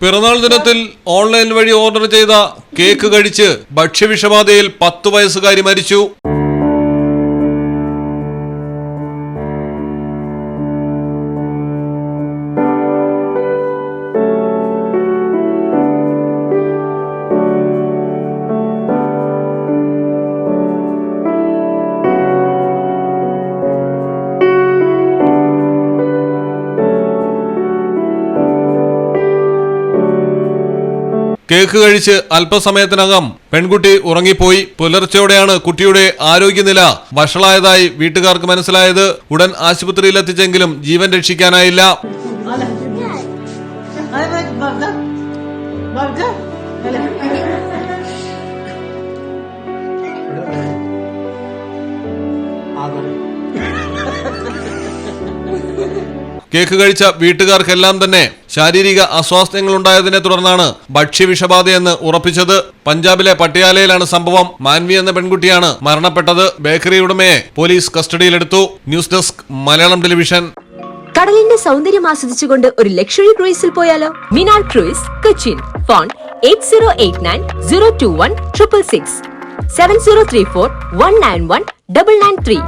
പിറന്നാൾ ദിനത്തിൽ ഓൺലൈൻ വഴി ഓർഡർ ചെയ്ത കേക്ക് കഴിച്ച് ഭക്ഷ്യവിഷബാധയിൽ പത്ത് വയസ്സുകാരി മരിച്ചു. കേക്ക് കഴിച്ച് അല്പസമയത്തിനകം പെൺകുട്ടി ഉറങ്ങിപ്പോയി പുലർച്ചെയോടെയാണ് കുട്ടിയുടെ ആരോഗ്യനില വഷളായതായി വീട്ടുകാർക്ക് മനസ്സിലായത് ഉടൻ ആശുപത്രിയിലെത്തിച്ചെങ്കിലും ജീവൻ രക്ഷിക്കാനായില്ല കേക്ക് കഴിച്ച വീട്ടുകാർക്കെല്ലാം തന്നെ ശാരീരിക അസ്വാസ്ഥ്യങ്ങൾ ഉണ്ടായതിനെ തുടർന്നാണ് ഭക്ഷ്യവിഷബാധയെന്ന് ഉറപ്പിച്ചത്. പഞ്ചാബിലെ പട്ടിയാലയിലാണ് സംഭവം. മാൻവി എന്ന പെൺകുട്ടിയാണ് മരണപ്പെട്ടത്. ബേക്കറി ഉടമയെ പോലീസ് കസ്റ്റഡിയിലെടുത്തു. News desk Malayalam television. കടലിന്റെ സൗന്ദര്യം ആസ്വദിച്ചുകൊണ്ട് ഒരു ലക്ഷറി ക്രൂയിസിൽ പോയാലോ? മിനാൾ cruise Cochin. Phone eight zero eight nine zero two one triple six. Seven zero three four one nine one double nine three.